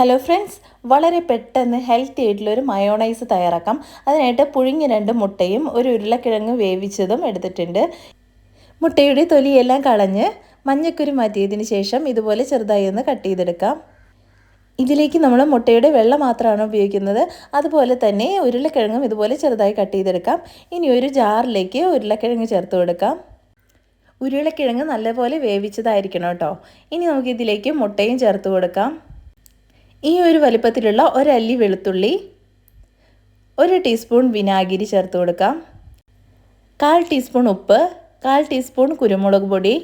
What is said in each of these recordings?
Hello friends വളരെ പെട്ടെന്ന് healthy ആയിട്ടുള്ള ഒരു മയോണൈസ് തയ്യാറാക്കാം. അതിനായിട്ട് പുഴുങ്ങി രണ്ട് മുട്ടയും ഒരു ഉരുളക്കിഴങ്ങ് വേവിച്ചതും എടുത്തിട്ടുണ്ട്. മുട്ടയുടെ തൊലിയെല്ലാം കളഞ്ഞ് മഞ്ഞക്കുരു മാറ്റിയതിന് ശേഷം ഇതുപോലെ ചെറുതായി ഒന്ന് കട്ട് ചെയ്തെടുക്കാം. ഇതിലേക്ക് നമ്മൾ മുട്ടയുടെ വെള്ള മാത്രമാണ് ഉപയോഗിക്കുന്നത്. അതുപോലെ തന്നെ ഉരുളക്കിഴങ്ങും ഇതുപോലെ ചെറുതായി കട്ട് ചെയ്തെടുക്കാം. ഇനി ഒരു ജാറിലേക്ക് ഉരുളക്കിഴങ്ങ് ചേർത്ത് കൊടുക്കാം. ഉരുളക്കിഴങ്ങ് നല്ലപോലെ വേവിച്ചതായിരിക്കണം കേട്ടോ. ഇനി നമുക്ക് ഇതിലേക്ക് മുട്ടയും ചേർത്ത് കൊടുക്കാം. ഈ ഒരു വലിപ്പത്തിലുള്ള ഒരല്ലി വെളുത്തുള്ളി ഒരു ടീസ്പൂൺ വിനാഗിരി ചേർത്ത് കൊടുക്കാം. കാൽ ടീസ്പൂൺ ഉപ്പ് കാൽ ടീസ്പൂൺ കുരുമുളക് പൊടി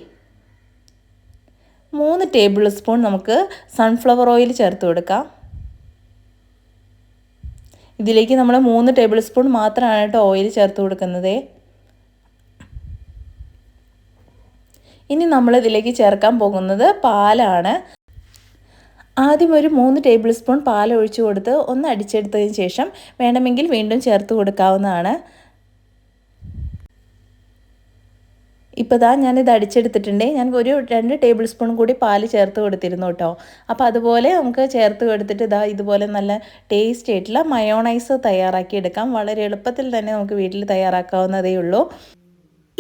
മൂന്ന് ടേബിൾ സ്പൂൺ നമുക്ക് സൺഫ്ലവർ ഓയിൽ ചേർത്ത് കൊടുക്കാം. ഇതിലേക്ക് നമ്മൾ മൂന്ന് ടേബിൾ സ്പൂൺ മാത്രമാണ് കേട്ടോ ഓയിൽ ചേർത്ത് കൊടുക്കുന്നത്. ഇനി നമ്മളിതിലേക്ക് ചേർക്കാൻ പോകുന്നത് പാലാണ്. ആദ്യം ഒരു മൂന്ന് ടേബിൾ സ്പൂൺ പാൽ ഒഴിച്ചു കൊടുത്ത് ഒന്ന് അടിച്ചെടുത്തതിന് ശേഷം വേണമെങ്കിൽ വീണ്ടും ചേർത്ത് കൊടുക്കാവുന്നതാണ്. ഇപ്പോൾ ദാ ഞാനിത് അടിച്ചെടുത്തിട്ടുണ്ട്. ഞാൻ ഒരു രണ്ട് ടേബിൾ സ്പൂൺ കൂടി പാൽ ചേർത്ത് കൊടുത്തിരുന്നു കേട്ടോ. അപ്പോൾ അതുപോലെ നമുക്ക് ചേർത്ത് കൊടുത്തിട്ട് ഇതാ ഇതുപോലെ നല്ല ടേസ്റ്റ് ആയിട്ടുള്ള മയോണൈസ് തയ്യാറാക്കി എടുക്കാം. വളരെ എളുപ്പത്തിൽ തന്നെ നമുക്ക് വീട്ടിൽ തയ്യാറാക്കാവുന്നതേ ഉള്ളൂ.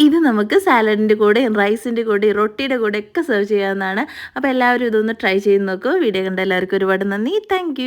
ഇത് നമുക്ക് സാലഡിന്റെ കൂടെയും റൈസിന്റെ കൂടെയും റൊട്ടിയുടെ കൂടെ ഒക്കെ സെർവ് ചെയ്യാവുന്നതാണ്. അപ്പോൾ എല്ലാവരും ഇതൊന്ന് ട്രൈ ചെയ്ത് നോക്കൂ. വീഡിയോ കണ്ട എല്ലാവർക്കും ഒരുപാട് നന്ദി. താങ്ക്